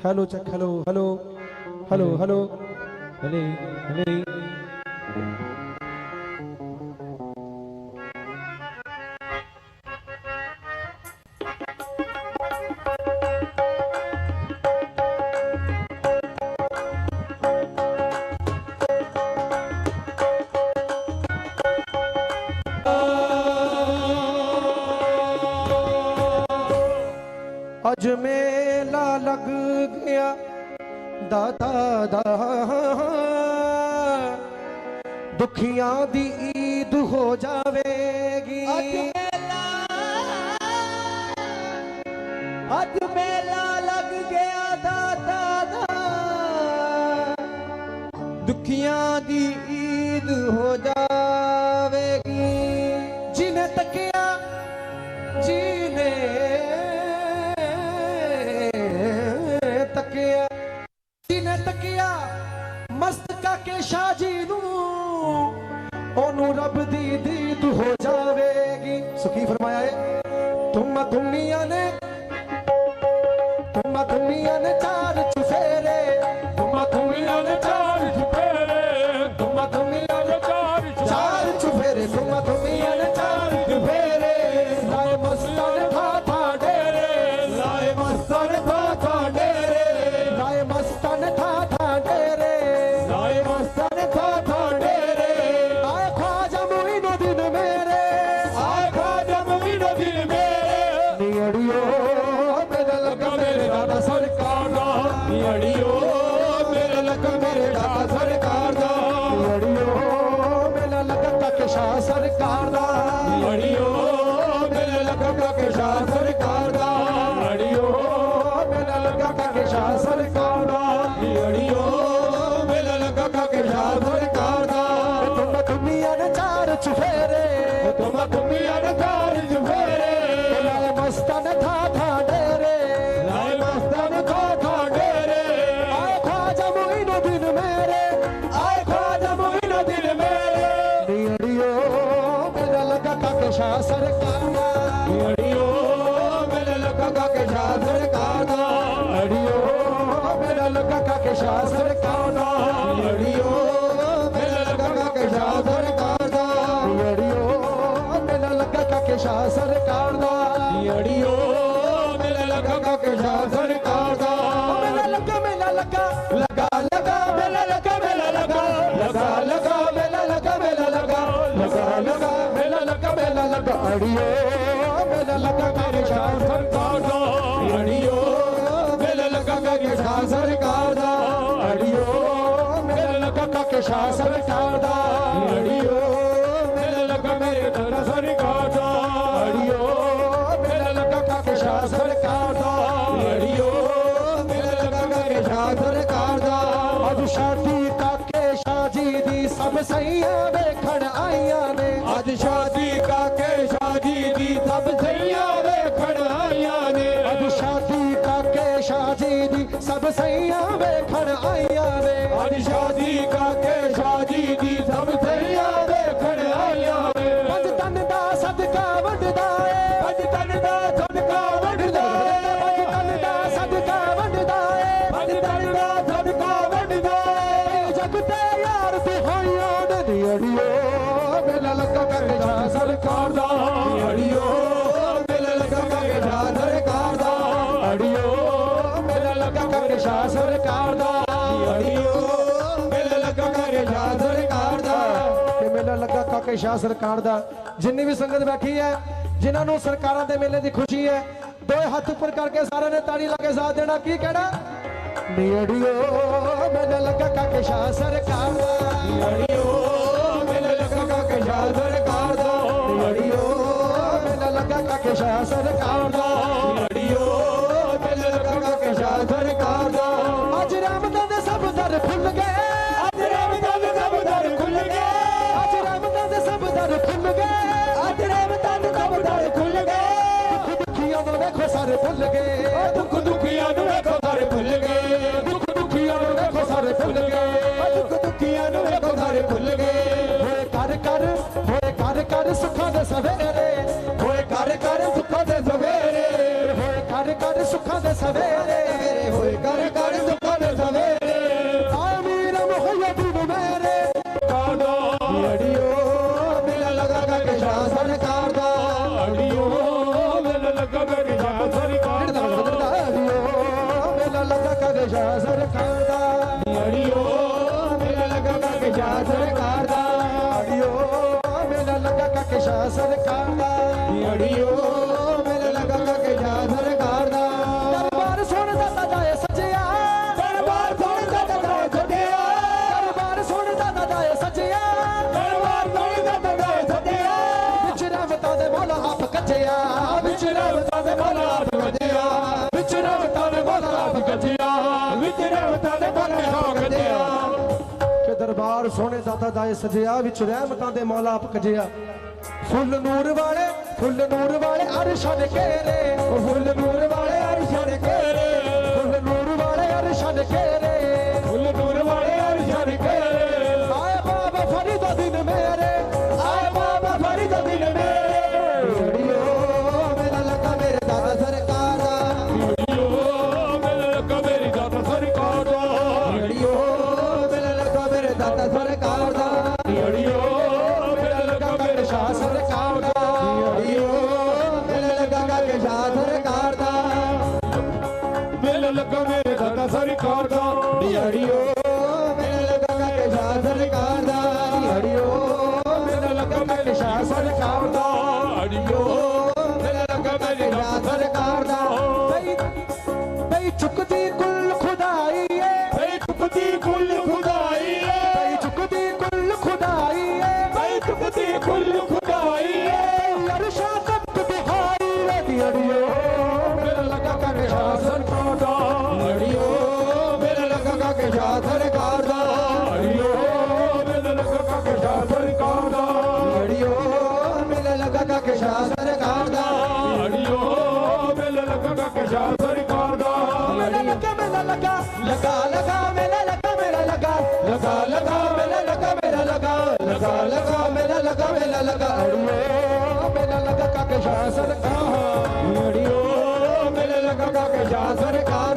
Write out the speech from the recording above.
Hello, check. Hello, hello, hello, hello. Hello, hello. hello. ਮੇਲਾ ਲੱਗ ਗਿਆ। ਦਾਤਾ ਦਾ ਦੁਖੀਆਂ ਦੀ ਈਦ ਹੋ ਜਾਵੇਗੀ। ਅੱਜ ਮੇਲਾ ਅੱਜ ਮੇਲਾ ਲੱਗ ਗਿਆ ਦਾਤਾ ਦਾ ਦੁਖੀਆਂ ਦੀ ਈਦ ਹੋ ਜਾ ਕੇ ਸ਼ਾਹ ਜੀ ਨੂੰ, ਉਹਨੂੰ ਰੱਬ ਦੀ ਦੀਦ ਹੋ ਜਾਵੇਗੀ। ਸੁਖੀ ਫਰਮਾਇਆ ਏ? ਤੁਮ ਦੁਨੀਆ ਨੇ, ਤੁਮ ਦੁਨੀਆ ਨੇ ਚਾਰ ਚੁਫੇਰੇ। ਤੁਮ ਦੁਨੀਆ ਨੇ ਚਾਰ ਚੁਫੇਰੇ। ਤੁਮ ਦੁਨੀਆ ਨੇ ਚਾਰ ਚਾਰ ਚੁਫੇਰੇ। ਤੁਮ ਦੁਨੀਆ ਨੇ ਚਾਰ ਚੁਫੇਰੇ। ਲਾਏ ਮਸਤਾਂ ਨੇ ਥਾ ਥਾ ਡੇਰੇ। ਲਾਏ ਮਸਤਾਂ ਨੇ ਲੱਗਾ ਤੱਕ ਸਰਕਾਰ ਦਾ। ਨੀੜਿਓ ਮੇਰਾ ਲੱਗਾ ਤੱਕ ਸ਼ਾਹ ਸਰਕਾਰ ਦਾ। ਨੀੜਿਓ ਮੇਰਾ ਲੱਗਾ ਤੱਕ ਸ਼ਾਹ ਸਰਕਾਰ ਦਾ। ਨੀੜਿਓ ਮੇਰਾ ਲੱਗਾ ਤੱਕ ਸਰਕਾਰ ਦਾ। ਨੀੜਿਓ ਮੇਰਾ ਲੱਗਾ ਤੱਕ ਸਰਕਾਰ ਸਈਆਂ ਵੇਖਣ ਆਈਆਂ ਨੇ। ਅੱਜ ਸ਼ਾਦੀ ਕਾਕੇ ਸ਼ਾਦੀ ਦੀ ਸਭ ਸਈਆਂ ਵੇਖਣ ਆਈਆਂ ਨੇ। ਅੱਜ ਸ਼ਾਦੀ ਕਾਕੇ ਜੀ ਦੀ ਸਭ ਸਈਆਂ ਵੇਖਣ ਆਈਆਂ ਨੇ। ਅੱਜ ਸ਼ਾਦੀ ਕਾਕੇ ਸ਼ਾਦੀ ਦੀ ਸ਼ਾਹ ਸਰਕਾਰ ਦਾ, ਜਿੰਨੀ ਵੀ ਸੰਗਤ ਬੈਠੀ ਹੈ, ਜਿਨ੍ਹਾਂ ਨੂੰ ਸਰਕਾਰਾਂ ਦੇ ਮੇਲੇ ਦੀ ਖੁਸ਼ੀ ਹੈ ਦੋ ਹੱਥ ਉੱਪਰ ਕਰਕੇ ਸਾਰਿਆਂ ਨੇ ਤਾੜੀ ਲਾ ਕੇ ਸਾਥ ਦੇਣਾ, ਕੀ ਕਹਿਣਾ? ਨੀੜੀਓ ਮੇਲਾ ਲੱਗਾ ਕਾਕੇ ਸ਼ਾਹ ਸਰਕਾਰ ਦਾ। ਅੜਿਓ ਮੇਲਾ ਲੱਗਾ ਕਾਕੇ ਸ਼ਾਹ ਸਰਕਾਰ ਦਾ। ਨੀੜੀਓ ਮੇਲਾ ਲੱਗਾ ਕਾਕੇ ਸ਼ਾਹ ਸਰਕਾਰ ਦਾ। ਅੜਿਓ ਮੇਲਾ ਲੱਗਾ ਕਾਕੇ ਸ਼ਾਹ ਸਰਕਾਰ ਦਾ। ਅੱਜ ਰਾਮਦਾਂ ਦੇ ਸਭ ਦਰ ਖੁੱਲ ਗਏ। ਦਰ ਖੁੱਲ ਗਏ। ਦੁਖੀਆਂ ਨੂੰ ਵੇਖੋ ਸਾਰੇ ਭੁੱਲ ਗਏ। ਦੁੱਖ ਦੁਖੀਆਂ ਨੂੰ ਵੇਖੋ ਸਾਰੇ ਭੁੱਲ ਗਏ। ਦੁੱਖ ਦੁਖੀਆਂ ਨੂੰ ਵੇਖੋ ਸਾਰੇ ਭੁੱਲ ਗਏ। ਦੁੱਖ ਦੁਖੀਆਂ ਨੂੰ ਵੇਖੋ ਸਾਰੇ ਭੁੱਲ ਗਏ। ਹੋਏ ਕਰ ਕਰ ਹੋਏ ਕਰ ਕਰ ਸੁੱਖਾਂ ਦੇ ਸਵੇਰੇ। ਹੋਏ ਕਰ ਕਰ ਸੁੱਖਾਂ ਦੇ ਸਵੇਰੇ। ਹੋਏ ਕਰ ਕਰ ਸੁੱਖਾਂ ਦੇ ਸਵੇਰੇ। ਲੱਗਦਾ ਸਰਕਾਰ ਲੱਗਾ ਕੱਕ ਜਾ ਸਰਕਾਰ ਲੱਗਾ ਕੱਕ ਜਾ ਸਰਕਾਰ ਦਾ। ਅੜਿਓ ਮੇਲਾ ਲੱਗਾ ਕੱਕ ਜਾ ਸਰਕਾਰ ਦਾ। ਦਰਬਾਰ ਸੁਣ ਦਾਤਾ ਜਾਏ ਸਜਿਆ। ਦਰਬਾਰ ਸੁਣ ਦਾਤਾ ਜਾਏ ਆਪ ਕੱਜਿਆ ਸਦਾਏ ਸਜਿਆ ਵਿੱਚ ਰਹਿਮਤਾਂ ਦੇ ਮੌਲਾ ਆਪ ਕਜਿਆ ਫੁੱਲ ਨੂਰ ਵਾਲੇ, ਫੁੱਲ ਨੂਰ ਵਾਲੇ ਅਰਸ਼ਾਂ ਦੇ ਘੇਰੇ ਫੁੱਲ ਨੂਰ ਵਾਲੇ ਕੰਮ ਇਹ ਸਾਡਾ ਸਰਕਾਰ ਦਾ ਡੀਆਰਡੀਓ सरकार मिलियो मिल लॻा जा सरकार